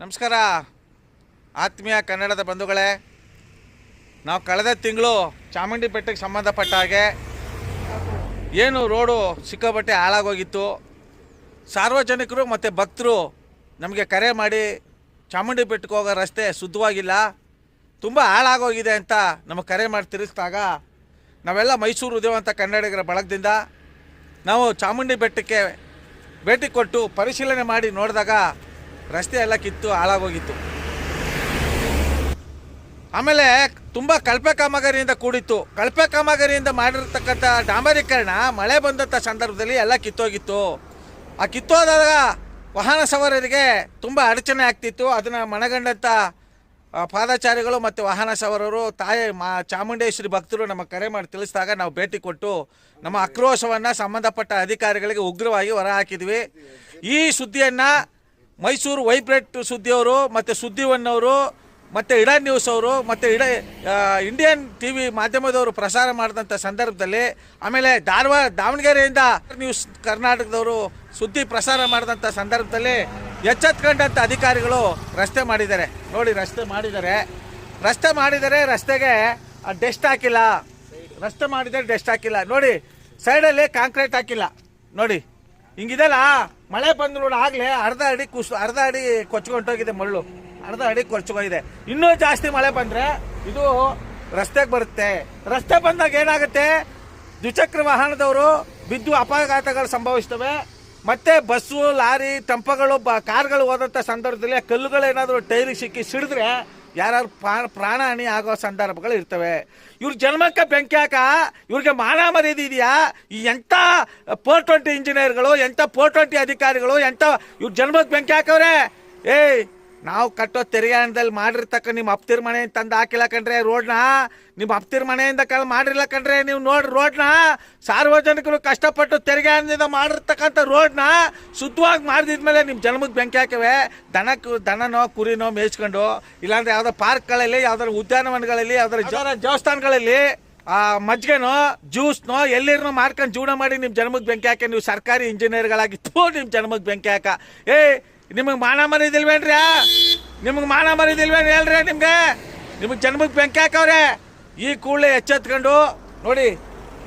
ನಮಸ್ಕಾರ. ಆತ್ಮೀಯ ಕನ್ನಡದ ಬಂಧುಗಳೇ, ನಾವು ಕಳೆದ ತಿಂಗಳು ಚಾಮುಂಡಿ ಬೆಟ್ಟಕ್ಕೆ ಸಂಬಂಧಪಟ್ಟ ಹಾಗೆ ಏನು ರೋಡು ಸಿಕ್ಕಾಪಟ್ಟೆ ಹಾಳಾಗೋಗಿತ್ತು. ಸಾರ್ವಜನಿಕರು ಮತ್ತು ಭಕ್ತರು ನಮಗೆ ಕರೆ ಮಾಡಿ ಚಾಮುಂಡಿ ಬೆಟ್ಟಕ್ಕೆ ಹೋಗೋ ರಸ್ತೆ ಶುದ್ಧವಾಗಿಲ್ಲ. ತುಂಬ ಹಾಳಾಗೋಗಿದೆ ಅಂತ ನಮಗೆ ಕರೆ ಮಾಡಿ ತಿಳಿಸಿದಾಗ ನಾವೆಲ್ಲ ಮೈಸೂರು ಉದಯವಂತ ಕನ್ನಡಿಗರ ಬಳಗದಿಂದ ನಾವು ಚಾಮುಂಡಿ ಬೆಟ್ಟಕ್ಕೆ ಭೇಟಿ ಕೊಟ್ಟು ಪರಿಶೀಲನೆ ಮಾಡಿ ನೋಡಿದಾಗ ರಸ್ತೆ ಎಲ್ಲ ಕಿತ್ತು, ಹಾಳಾಗೋಗಿತ್ತು. ಆಮೇಲೆ ತುಂಬ ಕಳಪೆ ಕಾಮಗಾರಿಯಿಂದ ಕೂಡಿತ್ತು. ಕಳಪೆ ಕಾಮಗಾರಿಯಿಂದ ಮಾಡಿರ್ತಕ್ಕಂಥ ಡಾಂಬರೀಕರಣ ಮಳೆ ಬಂದಂಥ ಸಂದರ್ಭದಲ್ಲಿ ಎಲ್ಲ ಕಿತ್ತೋಗಿತ್ತು. ಆ ಕಿತ್ತೋದಾಗ ವಾಹನ ಸವಾರರಿಗೆ ತುಂಬ ಅಡಚಣೆ ಆಗ್ತಿತ್ತು. ಅದನ್ನು ಮನಗಂಡಂಥ ಪಾದಾಚಾರಿಗಳು ಮತ್ತು ವಾಹನ ಸವಾರರು ತಾಯಿ ಮಾ, ಚಾಮುಂಡೇಶ್ವರಿ ಭಕ್ತರು ನಮ್ಮ ಕರೆ ಮಾಡಿ ತಿಳಿಸಿದಾಗ ನಾವು ಭೇಟಿ ಕೊಟ್ಟು ನಮ್ಮ ಆಕ್ರೋಶವನ್ನು ಸಂಬಂಧಪಟ್ಟ ಅಧಿಕಾರಿಗಳಿಗೆ ಉಗ್ರವಾಗಿ ಹೊರಹಾಕಿದ್ವಿ ಈ ಸುದ್ದಿಯನ್ನು ಮೈಸೂರು ವೈಬ್ರೆಟ್ ಸುದ್ದಿಯವರು ಮತ್ತು ಸುದ್ದಿವನ್ನವರು ಮತ್ತು ಇಡಾ ನ್ಯೂಸ್ ಅವರು, ಮತ್ತು ಇಡ ಇಂಡಿಯನ್ ಟಿ ವಿ ಮಾಧ್ಯಮದವರು ಪ್ರಸಾರ ಮಾಡಿದಂಥ ಸಂದರ್ಭದಲ್ಲಿ, ಆಮೇಲೆ ಧಾರವಾಡ ದಾವಣಗೆರೆಯಿಂದ ನ್ಯೂಸ್ ಕರ್ನಾಟಕದವರು ಸುದ್ದಿ ಪ್ರಸಾರ ಮಾಡಿದಂಥ ಸಂದರ್ಭದಲ್ಲಿ ಎಚ್ಚೆತ್ಕೊಂಡಂಥ ಅಧಿಕಾರಿಗಳು ರಸ್ತೆ ಮಾಡಿದ್ದಾರೆ. ನೋಡಿ, ರಸ್ತೆ ಮಾಡಿದ್ದಾರೆ. ರಸ್ತೆ ಮಾಡಿದರೆ ರಸ್ತೆಗೆ ಡೆಸ್ಟ್ ಹಾಕಿಲ್ಲ. ರಸ್ತೆ ಮಾಡಿದರೆ ಡೆಸ್ಟ್ ಹಾಕಿಲ್ಲ. ನೋಡಿ, ಸೈಡಲ್ಲಿ ಕಾಂಕ್ರೀಟ್ ಹಾಕಿಲ್ಲ. ನೋಡಿ. ಹಿಂಗಿದೆಲ್ಲ ಮಳೆ ಬಂದು ನೋಡಿ, ಆಗಲೇ ಅರ್ಧ ಅಡಿ ಕುಸ್ ಅರ್ಧ ಅಡಿ ಕೊಚ್ಕೊಂಡೋಗಿದೆ ಮಳ್ಳು. ಅರ್ಧ ಅಡಿ ಕೊಚ್ಕೋಗಿದೆ ಇನ್ನೂ ಜಾಸ್ತಿ ಮಳೆ ಬಂದ್ರೆ ಇದು ರಸ್ತೆಗೆ ಬರುತ್ತೆ. ರಸ್ತೆ ಬಂದಾಗ ಏನಾಗುತ್ತೆ? ದ್ವಿಚಕ್ರ ವಾಹನದವರು ಬಿದ್ದು ಅಪಘಾತಗಳು ಸಂಭವಿಸ್ತವೆ. ಮತ್ತೆ ಬಸ್ಸು, ಲಾರಿ ಟೆಂಪೋಗಳು ಬ ಕಾರ್ಗಳು ಹೋದಂಥ ಸಂದರ್ಭದಲ್ಲಿ ಕಲ್ಲುಗಳು ಕಲ್ಲುಗಳೇನಾದರೂ ಟೈರಿಗೆ ಸಿಕ್ಕಿ ಸಿಡಿದ್ರೆ ಯಾರು ಪ್ರಾಣ ಹಾನಿ ಆಗೋ ಸಂದರ್ಭಗಳು ಇರ್ತವೆ. ಇವ್ರ ಜನ್ಮಕ್ಕೆ ಬೆಂಕಿ ಹಾಕ, ಇವ್ರಿಗೆ ಮಾನ ಮರ್ಯಾದೆ ಇದೆಯಾ ಎಂಥ ಫೋರ್ ಟ್ವೆಂಟಿ ಇಂಜಿನಿಯರ್ಗಳು, ಎಂಥ ಫೋರ್ ಟ್ವೆಂಟಿ ಅಧಿಕಾರಿಗಳು, ಎಂಥ ಇವ್ರ ಜನ್ಮಕ್ಕೆ ಬೆಂಕಿ ಹಾಕವ್ರೆ? ಏಯ್ ನಾವು ಕಟ್ಟೋ ತೆರಿಗೆ ಹಣದಲ್ಲಿ ಮಾಡಿರ್ತಕ್ಕ ನಿಮ್ಮ ಅಪ್ತಿರ್ ಮನೆ ತಂದು ಹಾಕಿಲ್ಲ ಕಂಡ್ರೆ ರೋಡ್ನ. ನಿಮ್ಮ ಅಪ್ತಿರ್ ಮನೆಯಿಂದ ಕಲ್ ಮಾಡಿರ್ಲ ಕಂಡ್ರೆ ನೀವು ನೋಡ್ರಿ ರೋಡ್ನ. ಸಾರ್ವಜನಿಕರು ಕಷ್ಟಪಟ್ಟು ತೆರಿಗೆ ಹಣದಿಂದ ಮಾಡಿರ್ತಕ್ಕಂಥ ರೋಡ್ನ ಶುದ್ಧವಾಗಿ ಮಾಡಿದ್ಮೇಲೆ ನಿಮ್ಮ ಜನ್ಮಕ್ಕೆ ಬೆಂಕಿ ಹಾಕಿವೆ ದನಕ್ಕೆ ದನನೋ ಕುರಿನೋ ಮೇಯಿಸ್ಕೊಂಡು ಇಲ್ಲಾಂದ್ರೆ ಯಾವುದೋ ಪಾರ್ಕ್ಗಳಲ್ಲಿ ಯಾವ್ದಾದ್ರು ಉದ್ಯಾನವನಗಳಲ್ಲಿ ಯಾವ್ದಾದ್ರು ದೇವಸ್ಥಾನಗಳಲ್ಲಿ ಆ ಮಜ್ಗೆನೋ ಜ್ಯೂಸ್ನೋ ಎಲ್ಲಿರೋ ಮಾರ್ಕೊಂಡು ಜೀವನ ಮಾಡಿ ನಿಮ್ಮ ಜನ್ಮಕ್ಕೆ ಬೆಂಕಿ ಹಾಕಿ ನೀವು ಸರ್ಕಾರಿ ಇಂಜಿನಿಯರ್ಗಳಾಗಿ ತೋ ನಿಮ್ಮ ಜನ್ಮಕ್ಕೆ ಬೆಂಕಿ ಹಾಕ. ಏ ನಿಮಗೆ ಮಾನ ಮರಿದಿಲ್ವೇನ್ರಿ ನಿಮಗೆ ಮಾನ ಮರಿದಿಲ್ವೇನು ಹೇಳ್ರಿ ನಿಮ್ಗೆ? ನಿಮಗೆ ಜನ್ಮಕ್ಕೆ ಬೆಂಕಿ ಹಾಕವ್ರೆ. ಈ ಕೂಡಲೇ ಎಚ್ಚೆತ್ಕೊಂಡು ನೋಡಿ,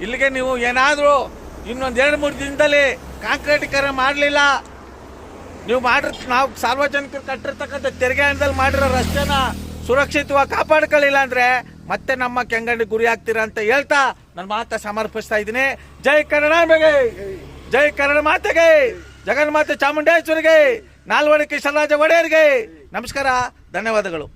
ಇಲ್ಲಿಗೆ ನೀವು ಏನಾದರೂ ಇನ್ನೊಂದು ಎರಡು ಮೂರು ದಿನದಲ್ಲಿ ಕಾಂಕ್ರೀಟೀಕರಣ ಮಾಡಲಿಲ್ಲ. ನೀವು ಮಾಡಿರ್, ನಾವು ಸಾರ್ವಜನಿಕರು ಕಟ್ಟಿರ್ತಕ್ಕಂಥ ತೆರಿಗೆ ಹಣದಲ್ಲಿ ಮಾಡಿರೋ ರಸ್ತೆನ ಸುರಕ್ಷಿತವಾಗಿ ಕಾಪಾಡ್ಕೊಳ್ಳಿಲ್ಲ ಅಂದರೆ ಮತ್ತೆ ನಮ್ಮ ಕೆಂಗಂಡಿ ಗುರಿ ಆಗ್ತೀರಾ ಅಂತ ಹೇಳ್ತಾ ನನ್ನ ಮಾತ ಸಮರ್ಪಿಸ್ತಾ ಇದ್ದೀನಿ. ಜೈ ಕನ್ನಡ ಜೈ ಕನ್ನಡ ಮಾತೆಗೆ, ಜಗನ್ಮಾತೆ ಚಾಮುಂಡೇಶ್ವರಿಗೆ. ನಾಲ್ವಡಿ ಕೃಷ್ಣರಾಜ ಒಡೆಯರಿಗೆ ನಮಸ್ಕಾರ ಧನ್ಯವಾದಗಳು.